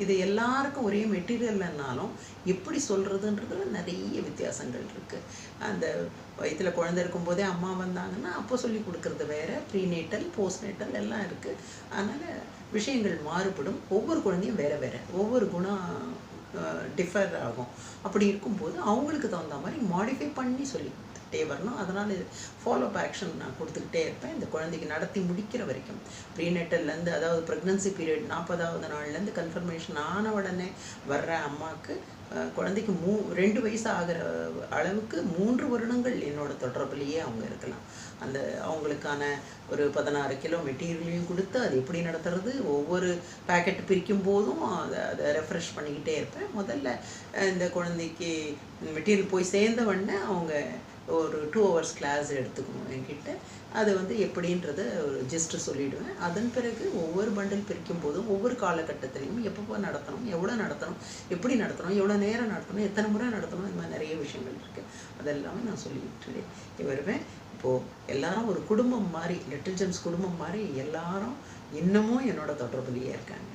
இது எல்லாருக்கும் ஒரே மெட்டீரியல்னாலும் எப்படி சொல்கிறதுன்றதுல நிறைய வித்தியாசங்கள் இருக்குது அந்த வயிற்றில் குழந்தை இருக்கும்போதே அம்மா வந்தாங்கன்னா அப்போ சொல்லி கொடுக்கறது நேட்டல் ப்ரீநேட்டல் போஸ்ட்நேட்டல் எல்லாம் இருக்குது அதனால் விஷயங்கள் மாறுபடும். ஒவ்வொரு குழந்தையும் வேறு வேறு. ஒவ்வொரு குணம் டிஃபர் ஆகும். அப்படி இருக்கும்போது அவங்களுக்கு தகுந்த மாதிரி மாடிஃபை பண்ணி சொல்லி கொடுத்துக்கிட்டே வரணும். அதனால் ஃபாலோ அப் ஆக்ஷன் நான் கொடுத்துக்கிட்டே இருப்பேன். இந்த குழந்தைக்கு நடத்தி முடிக்கிற வரைக்கும். ப்ரீநெட்டல்லேருந்து அதாவது ப்ரெக்னன்சி பீரியட் நாற்பதாவது நாள்லேருந்து கன்ஃபர்மேஷன் ஆன உடனே வர்ற அம்மாவுக்கு குழந்தைக்கு மூ ரெண்டு வயசு ஆகிற அளவுக்கு மூன்று வருடங்கள் என்னோட தொடர்புலேயே அவங்க இருக்கலாம். அந்த அவங்களுக்கான ஒரு பதினாறு கிலோ மெட்டீரியலையும் கொடுத்து அது எப்படி நடத்துறது ஒவ்வொரு பேக்கெட் பிரிக்கும் போதும் அதை அதை ரெஃப்ரெஷ் பண்ணிக்கிட்டே இருப்பேன். முதல்ல இந்த குழந்தைக்கு மெட்டீரியல் போய் சேர்ந்த உடனே அவங்க ஒரு டூ ஹவர்ஸ் கிளாஸ் எடுத்துக்கணும் என்கிட்ட. அது வந்து எப்படின்றத ஒரு ஜஸ்ட்டு சொல்லிவிடுவேன் அதன் பிறகு ஒவ்வொரு பண்டில் பிரிக்கும் போதும் ஒவ்வொரு காலகட்டத்திலையும் எப்பப்போ நடத்தணும் எவ்வளோ நடத்தணும் எப்படி நடத்தணும் எவ்வளோ நேரம் நடத்தணும் எத்தனை முறை நடத்தணும் இந்த மாதிரி நிறைய விஷயங்கள் இருக்குது அதெல்லாமே நான் சொல்லிவிட்டு வருவேன். இப்போது எல்லாரும் ஒரு குடும்பம் மாதிரி லிட்டில் குடும்பம் மாதிரி எல்லாரும் இன்னமும் என்னோட தொடர்புலையே இருக்காங்க.